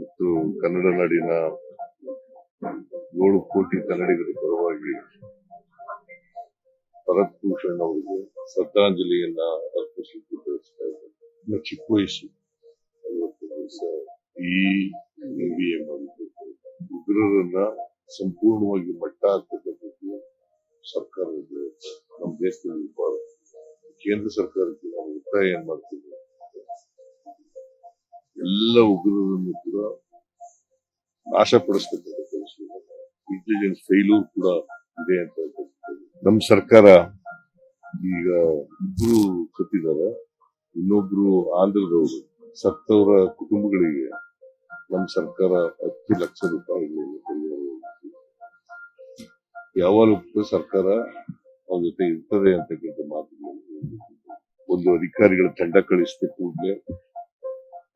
ಮತ್ತು ಕನ್ನಡ ನಾಡಿನ ಏಳು ಕೋಟಿ ಕನ್ನಡಿಗರ ಪರವಾಗಿ ಭರತ್ ಭೂಷಣ್ ಅವರಿಗೆ ಶ್ರದ್ಧಾಂಜಲಿಯನ್ನ ಅರ್ಪಿಸಲಿಕ್ಕೆ ಬಯಸ್ತಾ ಇದ್ದೇನೆ ಚಿಕ್ಕ ವಯಸ್ಸು ಈ ಎಂ ಉಗ್ರರನ್ನ ಸಂಪೂರ್ಣವಾಗಿ ಮಟ್ಟ ಹಾಕತಕ್ಕಂಥದ್ದು ಸರ್ಕಾರದ ನಮ್ಮ ದೇಶದಲ್ಲಿ ಕೇಂದ್ರ ಸರ್ಕಾರಕ್ಕೆ ನಾವು ಒತ್ತಾಯ ಏನ್ ಮಾಡ್ತೀವಿ? ಎಲ್ಲ ಉಗ್ರರನ್ನು ಕೂಡ ನಾಶಪಡಿಸ್ತಕ್ಕಂಥ ಕೆಲಸ ಇಂಟೆಲಿಜೆನ್ಸ್ ಫೈಲೂರ್ ಕೂಡ ಇದೆ ಅಂತ. ನಮ್ಮ ಸರ್ಕಾರ ಈಗ ಇಬ್ರು ಸತ್ತಿದ್ದಾರೆ. ಇನ್ನೊಬ್ರು ಆಂಧ್ರದವರು. ಸತ್ತವರ ಕುಟುಂಬಗಳಿಗೆ ನಮ್ಮ ಸರ್ಕಾರ ಹತ್ತು ಲಕ್ಷ ರೂಪಾಯಿ ಯಾವಾಗ ಸರ್ಕಾರ ಅವ್ರ ಜೊತೆ ಇರ್ತದೆ ಅಂತಕ್ಕಂಥ ಮಾತುಗಳನ್ನು ಒಂದು ಅಧಿಕಾರಿಗಳ ತಂಡ ಕಳಿಸಿದ ಕೂಡಲೇ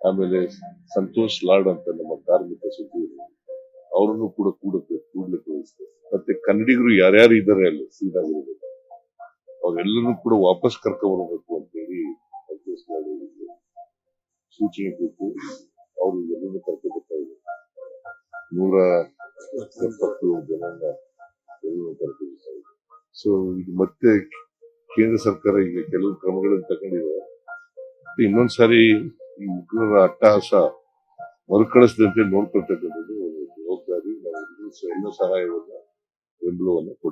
ಆಮೇಲೆ ಸಂತೋಷ್ ಲಾಡ್ ಅಂತ ನಮ್ಮ ಕಾರ್ಮಿಕ ಸಚಿವರು ಅವರನ್ನು ಕೂಡ ಕೂಡಕ್ಕೆ ಕೂಡಲೇ ವಹಿಸಿದೆ ಮತ್ತೆ ಕನ್ನಡಿಗರು ಯಾರ್ಯಾರು ಇದ್ದಾರೆ ಅಲ್ಲಿ ಸೀದಾಗಿರ್ಬೇಕು ಅವರೆಲ್ಲರೂ ಕೂಡ ವಾಪಸ್ ಕರ್ಕೊಂಡ್ಬರ್ಬೇಕು ಅಂತ ಹೇಳಿ ಸಂತೋಷ್ ಲಾಡ್ ಸೂಚನೆ ಕೊಟ್ಟು ಅವರು ಎಲ್ಲರೂ ಕರ್ಕೊಬರ್ತಾ ಬರ್ತಾ ಇದ್ದಾರೆ. ನೂರ ಎಪ್ಪತ್ತು ಜನಾಂಗ ಎಲ್ಲರೂ ಕರ್ಕೊಬರ್ತಾ ಬರ್ತಾ ಸೊ ಇದು ಮತ್ತೆ ಕೇಂದ್ರ ಸರ್ಕಾರ ಈಗ ಕೆಲವು ಕ್ರಮಗಳನ್ನು ತಗೊಂಡಿದೆ. ಇನ್ನೊಂದ್ಸಾರಿ ಈ ಉಗ್ರರ ಅಟ್ಟಹಾಸ ಮರುಕಳಿಸದಂತೆ ನೋಡ್ಕೊಳ್ತಕ್ಕಂಥದ್ದು ಜವಾಬ್ದಾರಿ ನಾವು ಎಲ್ಲ ಬೆಂಬಲವನ್ನು ಕೊಡ್ತೀವಿ.